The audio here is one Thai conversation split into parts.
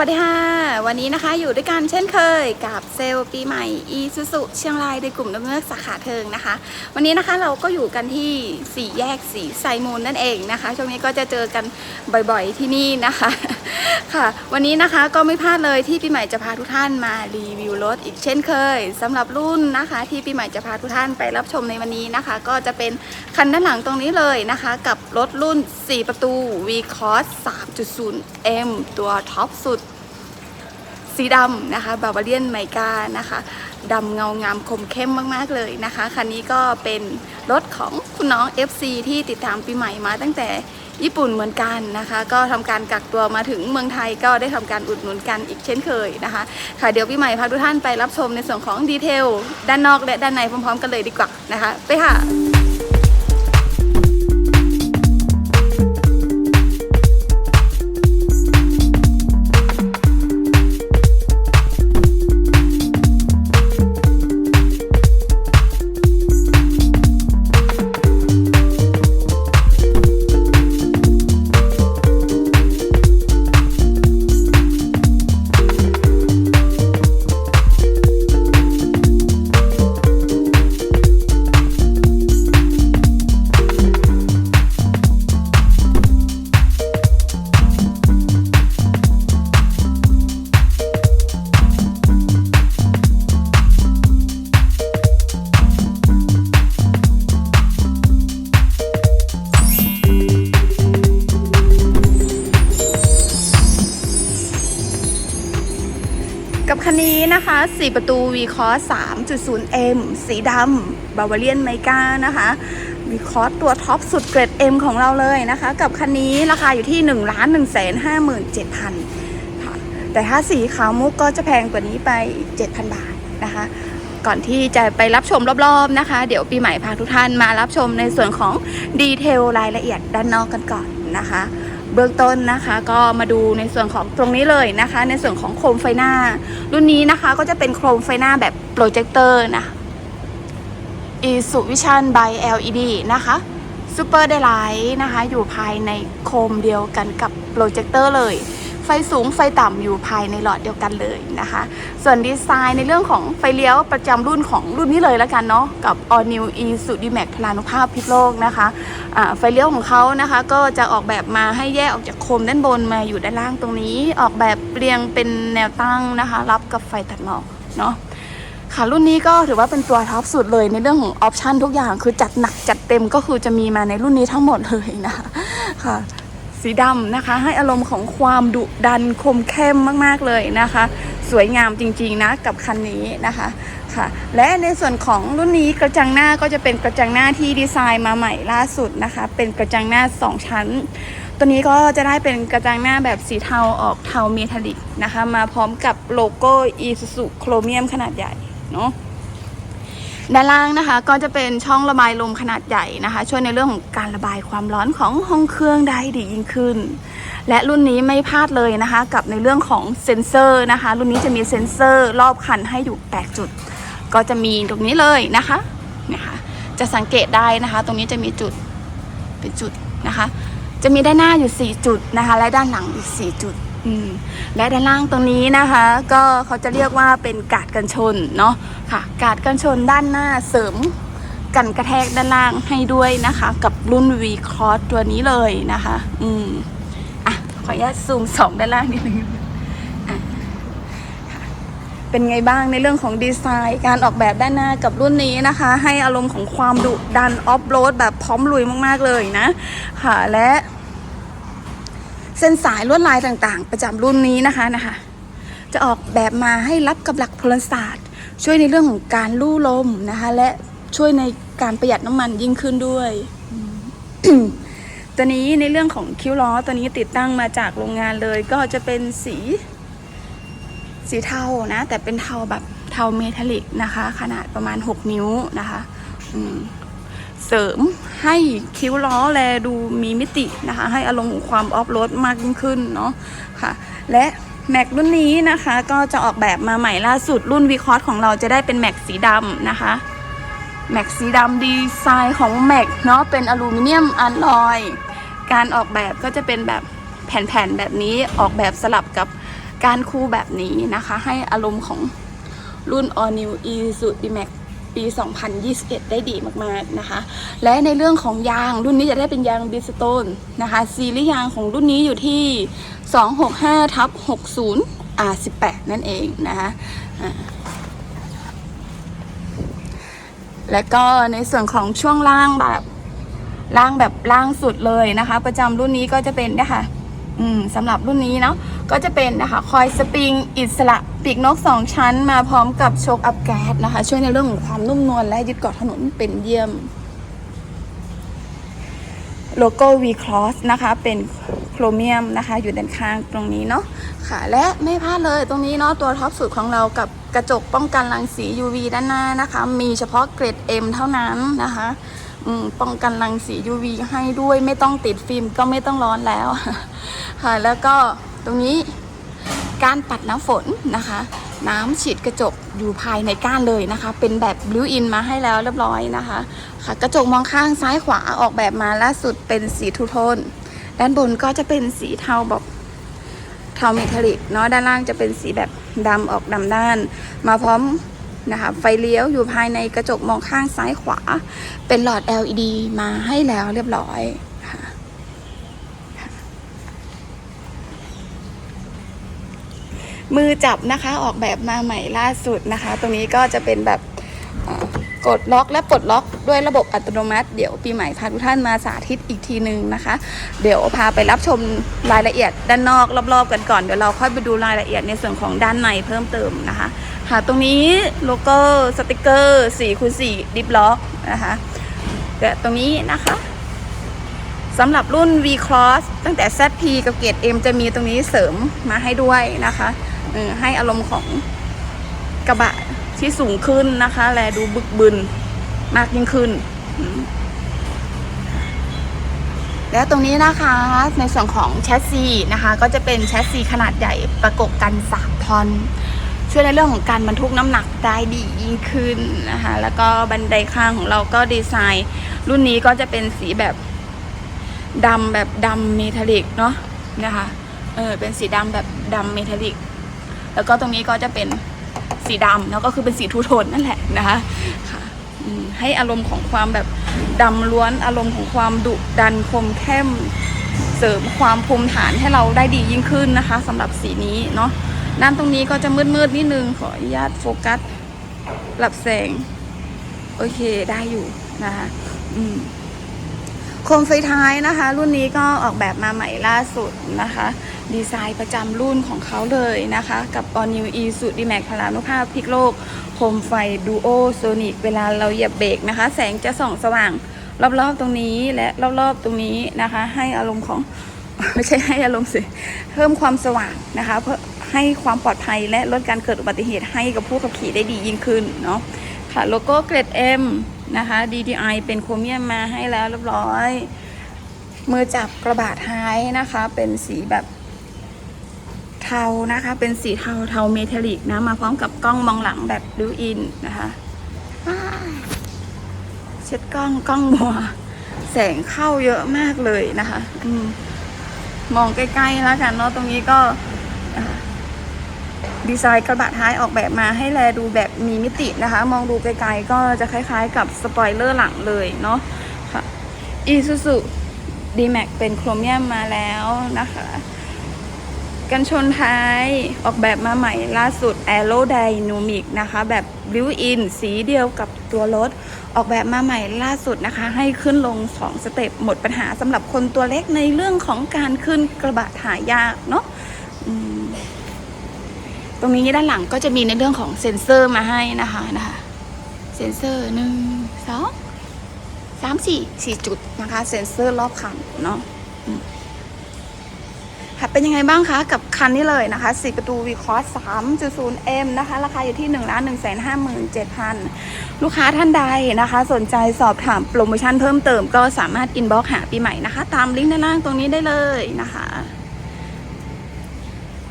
วัสดีค่ะ วันนี้นะคะอยู่ด้วยกันเช่นเคยกับเซลล์ปีใหม่อีซูซุเชียงรายในกลุ่มน้ำเงือกสาขาเทิงนะคะ วันนี้นะคะเราก็อยู่กันที่สี่แยกสีไซมูลนั่นเองนะคะ ช่วงนี้ก็จะเจอกันบ่อยๆที่นี่นะคะค่ะ วันนี้นะคะก็ไม่พลาดเลยที่ปีใหม่จะพาทุกท่านมารีวิวรถอีกเช่นเคยสำหรับรุ่นนะคะ ที่ปีใหม่จะพาทุกท่านไปรับชมในวันนี้นะคะ ก็จะเป็นคันด้านหลังตรงนี้เลยนะคะ กับรถรุ่น 4 ประตู V Cross 3.0 M ตัวท็อปสุด สีดำนะคะบาบาเลียนไมกานะคะดำเงางามคมเข้มมากๆเลยนะคะ คันนี้ก็เป็นรถของคุณน้อง FC ที่ติดตามปีใหม่มาตั้งแต่ญี่ปุ่นเหมือนกันนะคะ ก็ทำการกักตัวมาถึงเมืองไทยก็ได้ทำการอุดหนุนกันอีกเช่นเคยนะคะ ค่ะเดี๋ยวปีใหม่พาทุกท่านไปรับชมในส่วนของดีเทลด้านนอกและด้านในพร้อมๆ กันเลยดีกว่านะคะ ไปค่ะ 4 ประตู V c o s 3.0M สีดำบาวาเลียนไมกานะคะ V c o s ตัวท็อปสุดเกรด M ของเราเลยนะคะ กับคันนี้ราคาอยู่ที่ 1 1 5 7 0 0 0ค่ะแต่ถ้าสีขาวมุกก็จะแพงกว่านี้ไป 7,000 บาทนะคะ ก่อนที่จะไปรับชมรอบๆนะคะ เดี๋ยวปีใหม่พาทุกท่านมารับชมในส่วนของดีเทลรายละเอียดด้านนอกกันก่อนนะคะ เบื้องต้นนะคะ ก็มาดูในส่วนของตรงนี้เลยนะคะ ในส่วนของโคมไฟหน้า รุ่นนี้นะคะก็จะเป็นโคมไฟหน้าแบบโปรเจคเตอร์นะ i s u Vision by LED นะคะ Super Daylight นะคะ อยู่ภายในโคมเดียวกันกับโปรเจคเตอร์เลย ไฟสูงไฟต่ำอยู่ภายในหลอดเดียวกันเลยนะคะ ส่วนดีไซน์ในเรื่องของไฟเลี้ยวประจำรุ่นของรุ่นนี้เลยแล้วกันเนาะกับ All New e s u d m a x พลานุภาพพิษโลกนะคะอ่าไฟเลี้ยวของเขานะคะก็จะออกแบบมาให้แยกออกจากโคมด้านบนมาอยู่ด้านล่างตรงนี้ ออกแบบเรียงเป็นแนวตั้งนะคะ รับกับไฟตัดหมอกเนาะค่ะรุ่นนี้ก็ถือว่าเป็นตัวท็อปสุดเลยในเรื่องของออปชันทุกอย่างคือจัดหนักจัดเต็มก็คือจะมีมาในรุ่นนี้ทั้งหมดเลยนะคะค่ะ สีดำนะคะ ให้อารมณ์ของความดุดันคมเข้มมากๆเลยนะคะ สวยงามจริงๆนะกับคันนี้นะคะค่ะและในส่วนของรุ่นนี้กระจังหน้าก็จะเป็นกระจังหน้าที่ดีไซน์มาใหม่ล่าสุดนะคะ เป็นกระจังหน้า 2 ชั้น ตัวนี้ก็จะได้เป็นกระจังหน้าแบบสีเทาออกเทาเมทัลลิกนะคะ มาพร้อมกับโลโก้ Isuzu โครเมียมขนาดใหญ่เนาะ ด้านล่างนะคะก็จะเป็นช่องระบายลมขนาดใหญ่นะคะ ช่วยในเรื่องของการระบายความร้อนของห้องเครื่องได้ดียิ่งขึ้น และรุ่นนี้ไม่พลาดเลยนะคะ กับในเรื่องของเซ็นเซอร์นะคะ รุ่นนี้จะมีเซ็นเซอร์รอบคันให้อยู่8จุด ก็จะมีตรงนี้เลยนะคะนะคะจะสังเกตได้นะคะ ตรงนี้จะมีจุดเป็นจุดนะคะ จะมีด้านหน้าอยู่ 4 จุดนะคะ และด้านหลังอีก 4 จุด และด้านล่างตรงนี้นะคะ ก็เขาจะเรียกว่าเป็นกาดกันชนเนาะค่ะ กาดกันชนด้านหน้าเสริมกันกระแทกด้านล่างให้ด้วยนะคะ กับรุ่น V Cross ตัวนี้เลยนะคะ อืมอะขออนุญาตซูมสองด้านล่างนิดนึงอะเป็นไงบ้างในเรื่องของดีไซน์ การออกแบบด้านหน้ากับรุ่นนี้นะคะ ให้อารมณ์ของความดุดันออฟโรดแบบพร้อมลุยมากๆเลยนะ ค่ะและ เส้นสายลวดลายต่างๆ ประจำรุ่นนี้นะคะนะคะ จะออกแบบมาให้รับกับหลักพลศาสตร์ ช่วยในเรื่องของการลู่ลมนะคะ และช่วยในการประหยัดน้ำมันยิ่งขึ้นด้วยตัวนี้ในเรื่องของคิ้วล้อตัวนี้ติดตั้งมาจากโรงงานเลย ก็จะเป็นสีสีเทานะ แต่เป็นเทาแบบเทาเมทัลลิกนะคะ ขนาดประมาณ 6 นิ้วนะคะ เสริมให้คิ้วล้อแลดูมีมิตินะคะ ให้อารมณ์ของความออฟโรดมากยิ่งขึ้นเนาะค่ะ และแม็กรุ่นนี้นะคะก็จะออกแบบมาใหม่ล่าสุดรุ่นวีคอร์ของเราจะได้เป็นแม็กสีดำนะคะแม็กสีดำดีไซน์ของแม็กเนาะเป็นอลูมิเนียมอัลลอย การออกแบบก็จะเป็นแบบแผ่นๆแบบนี้ออกแบบสลับกับการคูแบบนี้นะคะ ให้อารมณ์ของรุ่น All New Isuzu D-Max ปี 2021 ได้ดีมากๆนะคะ และในเรื่องของยางรุ่นนี้จะได้เป็นยางบิสโตนนะคะซีรีส์ยางของรุ่นนี้อยู่ที่ 265ทับ60 R18 นั่นเองนะคะและก็ในส่วนของช่วงล่างแบบล่างแบบล่างสุดเลยนะคะ ประจำรุ่นนี้ก็จะเป็นนะคะ อืมสำหรับรุ่นนี้เนาะก็จะเป็นนะคะคอยสปริงอิสระปีกนก 2 ชั้น มาพร้อมกับโชคอัพแก๊สนะคะ ช่วยในเรื่องของความนุ่มนวลและยึดเกาะถนนเป็นเยี่ยม โลโก้ V Cross นะคะ เป็นโครเมียมนะคะ อยู่ด้านข้างตรงนี้เนาะค่ะ และไม่พลาดเลยตรงนี้เนาะตัวท็อปสุดของเรากับกระจกป้องกันรังสี UV ด้านหน้านะคะ มีเฉพาะเกรด M เท่านั้นนะคะป้องกันรังสี UV ให้ด้วยไม่ต้องติดฟิล์มก็ไม่ต้องร้อนแล้ว ค่ะแล้วก็ตรงนี้การปัดน้ำฝนนะคะ น้ำฉีดกระจกอยู่ภายในก้านเลยนะคะ เป็นแบบบลิวอินมาให้แล้วเรียบร้อยนะคะ ค่ะ กระจกมองข้างซ้ายขวาออกแบบมาล่าสุดเป็นสีทูโทนด้านบนก็จะเป็นสีเทาแบบเทาเมทัลลิกเนาะด้านล่างจะเป็นสีแบบดำออกดำด้าน มาพร้อมนะคะไฟเลี้ยวอยู่ภายในกระจกมองข้างซ้ายขวา เป็นหลอด LED มาให้แล้วเรียบร้อยค่ะ มือจับนะคะออกแบบมาใหม่ล่าสุดนะคะ ตรงนี้ก็จะเป็นแบบกดล็อกและปลดล็อกด้วยระบบอัตโนมัติ เดี๋ยวปีใหม่พาทุกท่านมาสาธิตอีกทีหนึ่งนะคะ เดี๋ยวพาไปรับชมรายละเอียดด้านนอกรอบๆกันก่อนเดี๋ยวเราค่อยไปดูรายละเอียดในส่วนของด้านในเพิ่มเติมนะคะ ค่ะตรงนี้โลโก้สติกเกอร์4คูณ4ดิฟล็อกนะคะแต่ตรงนี้นะคะสำหรับรุ่น V Cross ตั้งแต่ ZP กับเกรด M จะมีตรงนี้เสริมมาให้ด้วยนะคะ เออให้อารมณ์ของกระบะที่สูงขึ้นนะคะ และดูบึกบึนมากยิ่งขึ้น แล้วตรงนี้นะคะในส่วนของแชสซีนะคะ ก็จะเป็นแชสซีขนาดใหญ่ประกบกัน3ทอนช่วยในเรื่องของการบรรทุกน้ำหนักได้ดียิ่งขึ้นนะคะแล้วก็บันไดข้างของเราก็ดีไซน์ รุ่นนี้ก็จะเป็นสีแบบดำแบบดำเมทัลลิกเนาะนะคะเออเป็นสีดำแบบดำเมทัลลิก แล้วก็ตรงนี้ก็จะเป็นสีดำแล้วก็คือเป็นสีทูโทนนั่นแหละนะคะค่ะให้อารมณ์ของความแบบดำล้วนอารมณ์ของความดุดันคมเข้มเสริมความภูมิฐานให้เราได้ดียิ่งขึ้นนะคะสำหรับสีนี้เนาะด้านตรงนี้ก็จะมืดๆนิดนึงขออนุญาตโฟกัสหลับแสง โอเคได้อยู่นะคะอืม โคมไฟท้ายนะคะ รุ่นนี้ก็ออกแบบมาใหม่ล่าสุดนะคะ ดีไซน์ประจำรุ่นของเขาเลยนะคะ กับ All New e s u d D-Max พลานุภาพพลิกโลก โคมไฟดูโอโซนิกเวลาเราเหยียบเบรกนะคะ แสงจะส่องสว่างรอบๆตรงนี้และรอบๆตรงนี้นะคะ ให้อารมณ์ของไม่ใช่ให้อารมณ์สิเพิ่มความสว่างนะคะ เพื่อให้ความปลอดภัยและลดการเกิดอุบัติเหตุให้กับผู้ขับขี่ได้ดียิ่งขึ้นเนาะ ค่ะโลโก้เกรด M นะคะ DDI เป็นโครเมียมมาให้แล้วเรียบร้อย มือจับกระบะท้ายนะคะ เป็นสีแบบเทานะคะ เป็นสีเทาเทาเมทัลลิกนะ มาพร้อมกับกล้องมองหลังแบบบิวอินนะคะเช็ดกล้องกล้องมัวแสงเข้าเยอะมากเลยนะคะอมมองใกล้ๆแล้วกันเนาะตรงนี้ก็ ดีไซน์กระบะท้ายออกแบบมาให้แลดูแบบมีมิตินะคะ มองดูไกลๆก็จะคล้ายๆ กับสปอยเลอร์หลังเลยเนาะค่ะ Isuzu D-Max เป็นโครเมียมมาแล้วนะคะ กันชนท้ายออกแบบมาใหม่ล่าสุด Aerodynamic นะคะ แบบ built-in สีเดียวกับตัวรถ ออกแบบมาใหม่ล่าสุดนะคะ ให้ขึ้นลง 2 สเต็ปหมดปัญหาสำหรับคนตัวเล็กในเรื่องของการขึ้นกระบะถ่ายยากเนาะ รงนี้ด้านหลังก็จะมีในเรื่องของเซ็นเซอร์มาให้นะคะนะคะ เซ็นเซอร์หนึ่งสองสามสี่สี่จุดนะคะ เซ็นเซอร์รอบคันเนาะค่ะเป็นยังไงบ้างคะกับคันนี้เลยนะคะสี่ประตู v c o s 3.0M นะคะ ราคาอยู่ที่1นึ่งล้านหนึ่งแสนห้าหมื่นเจ็ดพันลูกค้าท่านใดนะคะ สนใจสอบถามโปรโมชั่นเพิ่มเติมก็สามารถอินบ็อกหาปีใหม่นะคะ ตามลิงก์ด้านล่างตรงนี้ได้เลยนะคะ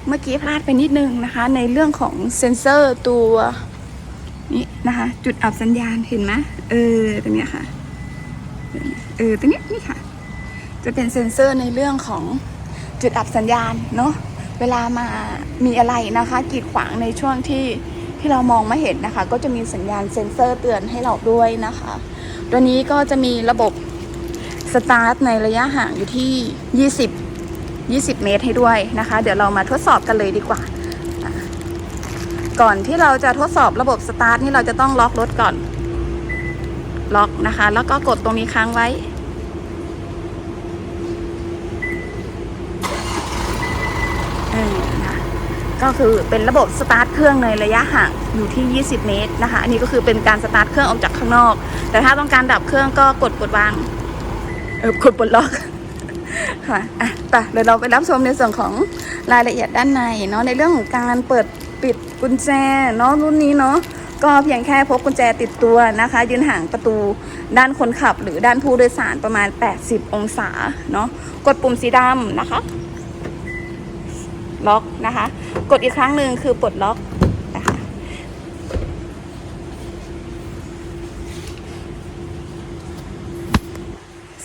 เมื่อกี้พลาดไปนิดนึงนะคะ ในเรื่องของเซ็นเซอร์ตัวนี้นะคะ จุดอับสัญญาณเห็นไหมเออตรงนี้ค่ะ เออตัวนี้นี่ค่ะ จะเป็นเซ็นเซอร์ในเรื่องของจุดอับสัญญาณเนาะเวลามามีอะไรนะคะกีดขวางในช่วงที่ที่เรามองไม่เห็นนะคะ ก็จะมีสัญญาณเซ็นเซอร์เตือนให้เราด้วยนะคะ ตัวนี้ก็จะมีระบบสตาร์ทในระยะห่างอยู่ที่ 20 20 เมตรให้ด้วยนะคะ เดี๋ยวเรามาทดสอบกันเลยดีกว่า ก่อนที่เราจะทดสอบระบบสตาร์ทนี่เราจะต้องล็อกรถก่อน ล็อกนะคะ แล้วก็กดตรงนี้ค้างไว้ ก็คือเป็นระบบสตาร์ทเครื่องในระยะห่างอยู่ที่ 20 เมตรนะคะ อันนี้ก็คือเป็นการสตาร์ทเครื่องออกจากข้างนอก แต่ถ้าต้องการดับเครื่องก็กดกดวาง เออกดปลดล็อก ค่ะอะไปเดี๋ยวเราไปรับชมในส่วนของรายละเอียดด้านในเนาะในเรื่องของการเปิดปิดกุญแจเนาะรุ่นนี้เนาะก็เพียงแค่พกกุญแจติดตัวนะคะ ยืนห่างประตูด้านคนขับ หรือด้านผู้โดยสารประมาณ 80 องศาเนาะกดปุ่มสีดำนะคะ ล็อกนะคะ กดอีกครั้งหนึ่งคือปลดล็อกนะคะ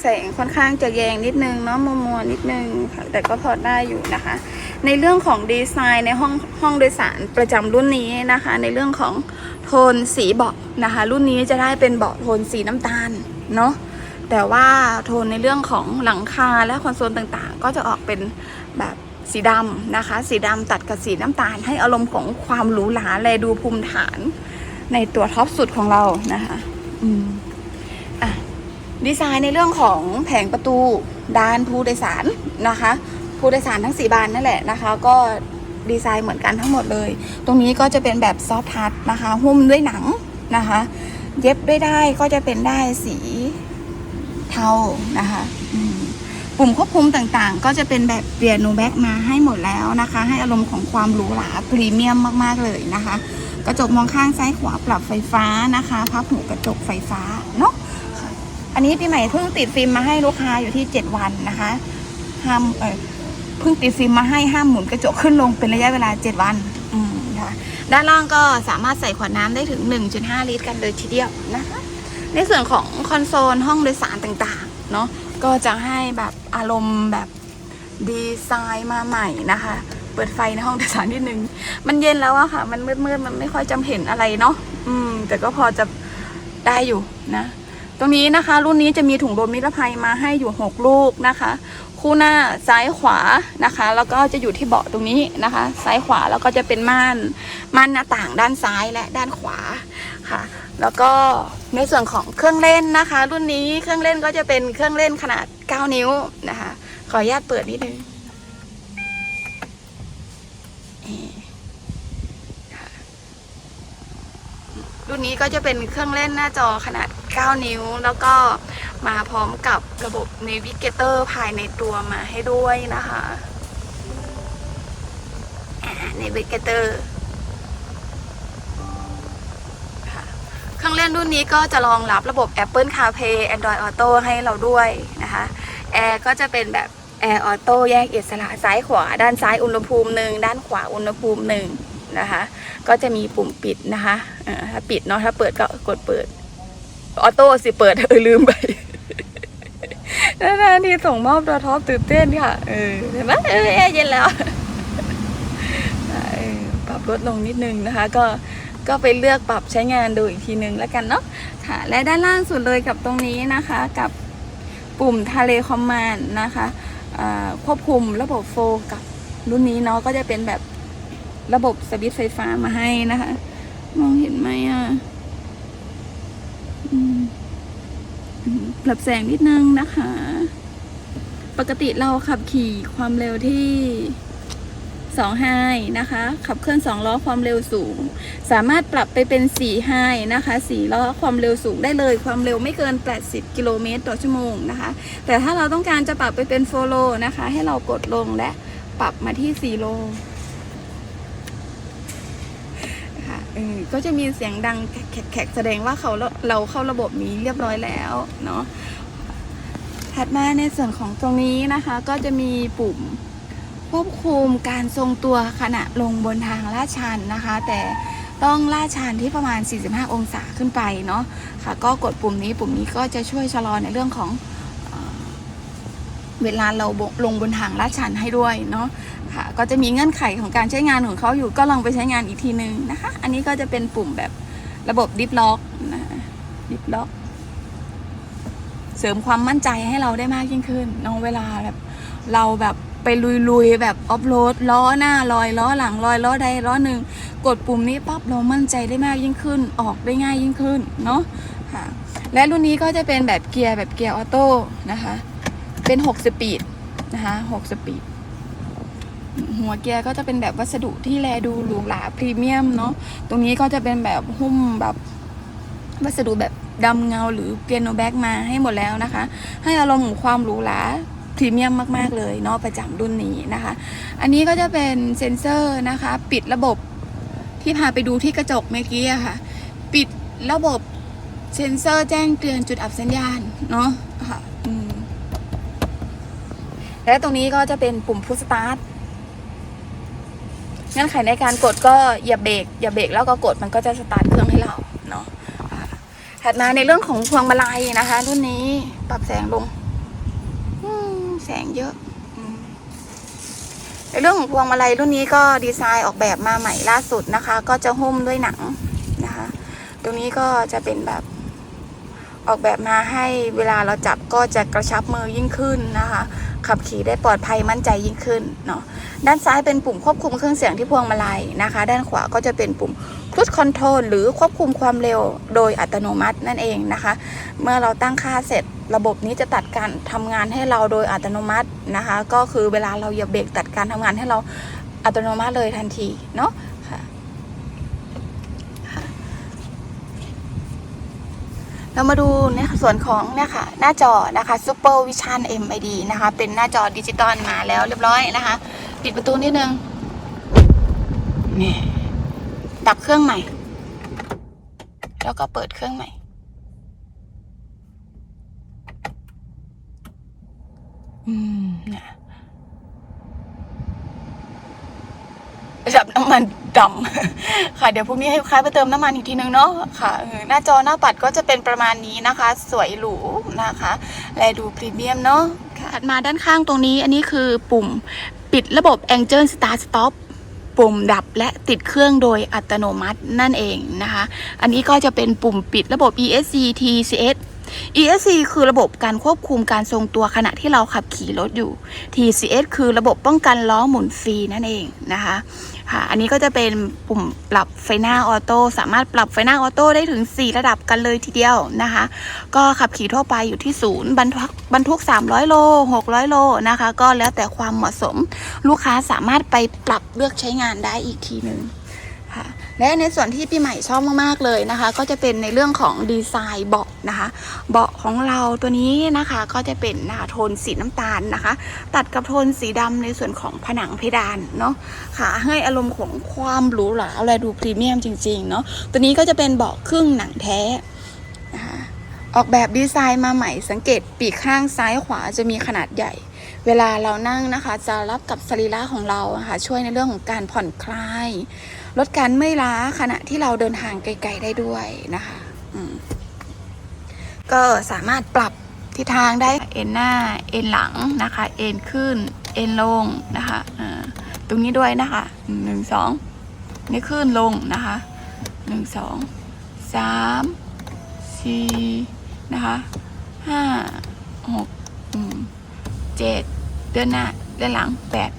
แสงค่อนข้างจะแยงนิดนึงเนาะมัวมัวๆนิดนึงค่ะแต่ก็พอได้อยู่นะคะ ในเรื่องของดีไซน์ในห้องห้องโดยสารประจำรุ่นนี้นะคะ ในเรื่องของโทนสีเบาะนะคะ รุ่นนี้จะได้เป็นเบาะโทนสีน้ำตาลเนาะแต่ว่าโทนในเรื่องของหลังคาและคอนโซลต่างๆ ก็จะออกเป็นแบบสีดำนะคะ สีดำตัดกับสีน้ำตาล ให้อารมณ์ของความหรูหราและดูภูมิฐานในตัวท็อปสุดของเรานะคะ อืมอะ ดีไซน์ในเรื่องของแผงประตูด้านผู้โดยสารนะคะ ผู้โดยสารทั้ง 4 บานนั่นแหละนะคะ ก็ดีไซน์เหมือนกันทั้งหมดเลย ตรงนี้ก็จะเป็นแบบซอฟทัชนะคะ หุ้มด้วยหนังนะคะ เย็บด้วยได้ก็จะเป็นได้สีเทานะคะปุ่มควบคุมต่างๆ ก็จะเป็นแบบเปียโนแบ็กมาให้หมดแล้วนะคะ ให้อารมณ์ของความหรูหราพรีเมียมมากๆเลยนะคะ กระจกมองข้างซ้ายขวาปรับไฟฟ้านะคะ พับหูกระจกไฟฟ้าเนาะ อันนี้ปีใหม่เพิ่งติดฟิล์มมาให้ลูกค้าอยู่ที่7วันนะคะห้ามเออเพิ่งติดฟิล์มมาให้ห้ามหมุนกระจกขึ้นลงเป็นระยะเวลา7วันอืมค่ะด้านล่างก็สามารถใส่ขวดน้ำได้ถึง 1.5 ลิตรกันเลยทีเดียวนะคะ ในส่วนของคอนโซลห้องโดยสารต่างๆเนาะก็จะให้แบบอารมณ์แบบดีไซน์มาใหม่นะคะ เปิดไฟในห้องโดยสารนิดนึง มันเย็นแล้วอะค่ะ มันมืดๆมันไม่ค่อยจำเห็นอะไรเนาะอืม แต่ก็พอจะได้อยู่นะ ตรงนี้นะคะ รุ่นนี้จะมีถุงลมนิรภัยมาให้อยู่ 6 ลูกนะคะ คู่หน้าซ้ายขวานะคะ แล้วก็จะอยู่ที่เบาะตรงนี้นะคะ ซ้ายขวาแล้วก็จะเป็นม่านม่านหน้าต่างด้านซ้ายและด้านขวาค่ะ แล้วก็ในส่วนของเครื่องเล่นนะคะ รุ่นนี้เครื่องเล่นก็จะเป็นเครื่องเล่นขนาด 9 นิ้วนะคะ ขออนุญาตเปิดนิดนึงนี่ค่ะ รุ่นนี้ก็จะเป็นเครื่องเล่นหน้าจอขนาด 9 นิ้ว แล้วก็มาพร้อมกับระบบ Navigator ภายในตัวมาให้ด้วยนะคะ Navigator ค่ะเครื่องเล่นรุ่นนี้ก็จะรองรับระบบ Apple CarPlay Android Auto ให้เราด้วยนะคะแอร์ก็จะเป็นแบบแอร์ออโต้แยกอิสระซ้ายขวา ด้านซ้ายอุณหภูมิหนึ่งด้านขวาอุณหภูมิหนึ่ง นะคะ ก็จะมีปุ่มปิดนะคะถ้าปิดเนาะถ้าเปิดก็กดเปิดออโต้สิเปิดเออลืมไปนานๆที่ส่งมอบตัวท็อปตื่นเต้นค่ะเออเห็นไหมเออแอร์เย็นแล้วปรับลดลงนิดนึงนะคะ ก็ก็ไปเลือกปรับใช้งานดูอีกทีนึงแล้วกันเนาะค่ะ และด้านล่างสุดเลยกับตรงนี้นะคะ กับปุ่มทะเลคอมมานนะคะควบคุมระบบโฟล์กับรุ่นนี้เนาะก็จะเป็นแบบ ระบบสวิตช์ไฟฟ้ามาให้นะคะ มองเห็นไหมอะปรับแสงนิดนึงนะคะ ปกติเราขับขี่ความเร็วที่2ไฮนะคะ ขับเคลื่อน2ล้อความเร็วสูง สามารถปรับไปเป็น4ไฮนะคะ4ล้อความเร็วสูงได้เลย ความเร็วไม่เกิน 80 กิโลเมตรต่อชั่วโมงนะคะ แต่ถ้าเราต้องการจะปรับไปเป็นโฟโลนะคะ ให้เรากดลงและปรับมาที่4โล ค่ะเอก็จะมีเสียงดังแขกแสดงว่าเขาเราเข้าระบบนี้เรียบร้อยแล้วเนาะถัดมาในส่วนของตรงนี้นะคะ ก็จะมีปุ่มควบคุมการทรงตัวขณะลงบนทางลาดชันนะคะ แต่ต้องลาดชันที่ประมาณ 45 องศาขึ้นไปเนาะค่ะ ก็กดปุ่มนี้ปุ่มนี้ก็จะช่วยชะลอในเรื่องของเวลาเราลงบนทางลาดชันให้ด้วยเนาะ ค่ะ ก็จะมีเงื่อนไขของการใช้งานของเขาอยู่ก็ลองไปใช้งานอีกทีนึงนะคะ อันนี้ก็จะเป็นปุ่มแบบระบบดิฟล็อกนะดิฟล็อกเสริมความมั่นใจให้เราได้มากยิ่งขึ้นน้องเวลาแบบเราแบบไปลุยๆแบบออฟโรดล้อหน้าลอยล้อหลังลอยล้อใดล้อหนึ่งกดปุ่มนี้ปั๊บเรามั่นใจได้มากยิ่งขึ้น ออกได้ง่ายยิ่งขึ้นเนาะค่ะ และรุ่นนี้ก็จะเป็นแบบเกียร์แบบเกียร์ออโต้นะคะ เป็น 6 สปีดนะคะ 6 สปีด หัวเกียร์ก็จะเป็นแบบวัสดุที่แลดูหรูหราพรีเมียมเนาะตรงนี้ก็จะเป็นแบบหุ้มแบบวัสดุแบบดำเงาหรือเปียโนแบ็กมาให้หมดแล้วนะคะ ให้อารมณ์ของความหรูหราพรีเมียมมาก ๆ เลยเนาะประจำรุ่นนี้นะคะ อันนี้ก็จะเป็นเซ็นเซอร์นะคะ ปิดระบบที่พาไปดูที่กระจกเมื่อกี้อะค่ะ ปิดระบบเซ็นเซอร์แจ้งเตือนจุดอับสัญญาณเนาะค่ะและตรงนี้ก็จะเป็นปุ่มพุชสตาร์ท งื่อนไขในการกดก็อย่าเบรกอย่าเบรกแล้วก็กดมันก็จะสตาร์ทเครื่องให้เราเนาะถัดมาในเรื่องของพวงมาลัยนะคะ รุ่นนี้ปรับแสงลงแสงเยอะในเรื่องของพวงมาลัยรุ่นนี้ก็ดีไซน์ออกแบบมาใหม่ล่าสุดนะคะ ก็จะหุ้มด้วยหนังนะคะ ตรงนี้ก็จะเป็นแบบออกแบบมาให้เวลาเราจับก็จะกระชับมือยิ่งขึ้นนะคะ ขับขี่ได้ปลอดภัยมั่นใจยิ่งขึ้นเนาะด้านซ้ายเป็นปุ่มควบคุมเครื่องเสียงที่พวงมาลัยนะคะ ด้านขวาก็จะเป็นปุ่ม cruise control หรือควบคุมความเร็วโดยอัตโนมัตินั่นเองนะคะ เมื่อเราตั้งค่าเสร็จระบบนี้จะตัดการทำงานให้เราโดยอัตโนมัตินะคะ ก็คือเวลาเราเหยียบเบรกตัดการทำงานให้เราอัตโนมัติเลยทันทีเนาะ เรามาดูในส่วนของเนี่ยค่ะหน้าจอนะคะ Super Vision MID นะคะ เป็นหน้าจอดิจิตอลมาแล้วเรียบร้อยนะคะ ปิดประตูนิดนึงนี่ดับเครื่องใหม่ แล้วก็เปิดเครื่องใหม่ อืมเนี่ยดับน้ำมัน ดำค่ะเดี๋ยวพรุ่งนี้ให้ลูกค้าไปเติมน้ำมันอีกทีนึงเนาะค่ะหน้าจอหน้าปัดก็จะเป็นประมาณนี้นะคะ สวยหรูนะคะ และดูพรีเมียมเนาะถัดมาด้านข้างตรงนี้อันนี้คือปุ่มปิดระบบ Angel Star Stop ปุ่มดับและติดเครื่องโดยอัตโนมัตินั่นเองนะคะ อันนี้ก็จะเป็นปุ่มปิดระบบ ESC TCS ESC คือระบบการควบคุมการทรงตัวขณะที่เราขับขี่รถอยู่ TCS คือระบบป้องกันล้อหมุนฟรีนั่นเองนะคะค่ะอันนี้ก็จะเป็นปุ่มปรับไฟหน้าออโต้สามารถปรับไฟหน้าออโต้ได้ถึง 4 ระดับกันเลยทีเดียวนะคะ ก็ขับขี่ทั่วไปอยู่ที่ศูนย์บรรทุกบรรทุก 300 โล 600 โลนะคะ ก็แล้วแต่ความเหมาะสม ลูกค้าสามารถไปปรับเลือกใช้งานได้อีกทีหนึ่ง และในส่วนที่พี่ใหม่ชอบมากๆเลยนะคะ ก็จะเป็นในเรื่องของดีไซน์เบาะนะคะ เบาะของเราตัวนี้นะคะก็จะเป็นนะคะโทนสีน้ำตาลนะคะ ตัดกับโทนสีดำในส่วนของผนังเพดานเนาะค่ะให้อารมณ์ของความหรูหราและดูพรีเมียมจริงๆเนาะตัวนี้ก็จะเป็นเบาะครึ่งหนังแท้นะคะออกแบบดีไซน์มาใหม่สังเกตปีกข้างซ้ายขวาจะมีขนาดใหญ่ เวลาเรานั่งนะคะ จะรับกับสรีระของเราะค่ะช่วยในเรื่องของการผ่อนคลาย ลดการเมื่อยล้าขณะที่เราเดินทางไกลๆได้ด้วยนะคะก็สามารถปรับทิศทางได้เอ็นหน้าเอ็นหลังนะคะ เอ็นขึ้น เอ็นลงนะคะตรงนี้ด้วยนะคะหนึ่งสองนี่ขึ้นลงนะคะหนึ่งสองสามสี่นะคะห้าหกเจ็ดเดินหน้าเดินหลังแปด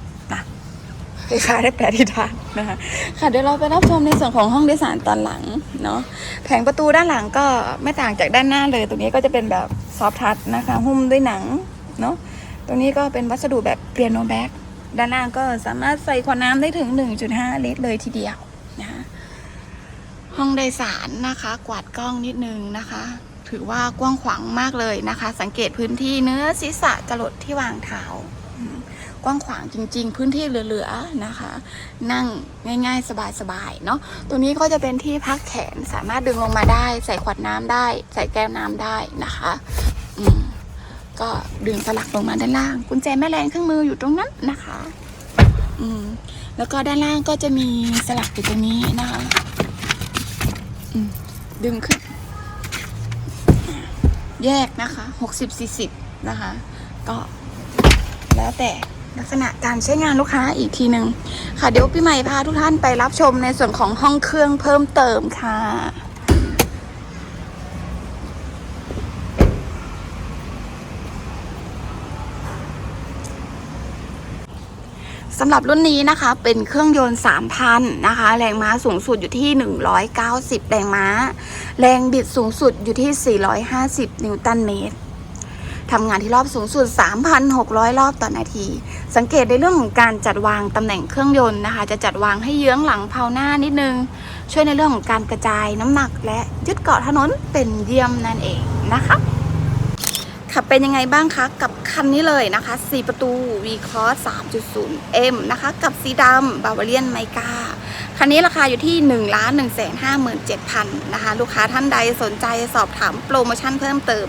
นะไฟฟ้าได้แปดทิศทางนะคะค่ะเดี๋ยวเราไปรับชมในส่วนของห้องโดยสารตอนหลังเนาะแผงประตูด้านหลังก็ไม่ต่างจากด้านหน้าเลย ตรงนี้ก็จะเป็นแบบซอฟทัชนะคะหุ้มด้วยหนังเนาะตรงนี้ก็เป็นวัสดุแบบเปียโนแบ็กด้านล่างก็สามารถใส่ขวดน้ำได้ถึง 1.5 ลิตรเลยทีเดียวนะคะห้องโดยสารนะคะ กวาดกล้องนิดนึงนะคะ ถือว่ากว้างขวางมากเลยนะคะ สังเกตพื้นที่เนื้อศีรษะจรดที่วางเท้า กว้างขวางจริง ๆ พื้นที่เหลือๆนะคะ นั่งง่าย ๆ สบายๆเนาะตรงนี้ก็จะเป็นที่พักแขนสามารถดึงลงมาได้ ใส่ขวดน้ำได้ ใส่แก้วน้ำได้นะคะอืมก็ดึงสลักลงมาด้านล่าง กุญแจแม่แรงเครื่องมืออยู่ตรงนั้นนะคะอืมแล้วก็ด้านล่างก็จะมีสลักอยู่ตรงนี้นะคะอืมดึงขึ้น แยกนะคะหกสิบสี่สิบนะคะ ก็แล้วแต่ ลักษณะการใช้งานลูกค้าอีกทีหนึ่งค่ะเดี๋ยวพี่ใหม่พาทุกท่านไปรับชมในส่วนของห้องเครื่องเพิ่มเติมค่ะ สำหรับรุ่นนี้นะคะเป็นเครื่องยนต์ 3,000 นะคะ แรงม้าสูงสุดอยู่ที่ 190 แรงม้า แรงบิดสูงสุดอยู่ที่ 450 นิวตันเมตร ทำงานที่รอบสูงสุด 3,600 รอบต่อนาที สังเกตในเรื่องของการจัดวางตำแหน่งเครื่องยนต์นะคะ จะจัดวางให้เยื้องหลังเพาหน้านิดนึง ช่วยในเรื่องของการกระจายน้ำหนัก และยึดเกาะถนนเป็นเยี่ยมนั่นเองนะคะค่ะเป็นยังไงบ้างคะ กับคันนี้เลยนะคะ 4 ประตู v c o s 3.0 M นะคะ กับสีดำบาวาเลียนไมกา คันนี้ราคาอยู่ที่1 1 5 7 0 0 0นะคะลูกค้าท่านใดสนใจสอบถามโปรโมชั่นเพิ่มเติม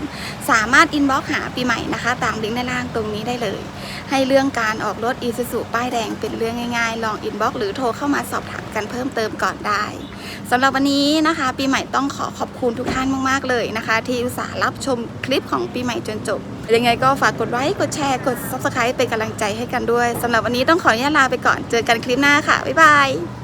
สามารถอินบ็อกหาปีใหม่นะคะ ตามลิงก์ด้านล่างตรงนี้ได้เลย ให้เรื่องการออกรถ e ีซูซูป้ายแดงเป็นเรื่องง่ายๆ ลองอินบ็อกหรือโทรเข้ามาสอบถามกันเพิ่มเติมก่อนได้สำหรับวันนี้นะคะ ปีใหม่ต้องขอขอบคุณทุกท่านมากๆเลยนะคะ ที่อุตส่าห์รับชมคลิปของปีใหม่จนจบ ยังไงก็ฝากกดไลค์กดแชร์กด subscribe เป็นกำลังใจให้กันด้วยสำหรับวันนี้ต้องขออนุญาตลาไปก่อนเจอกันคลิปหน้าค่ะบ๊ายบาย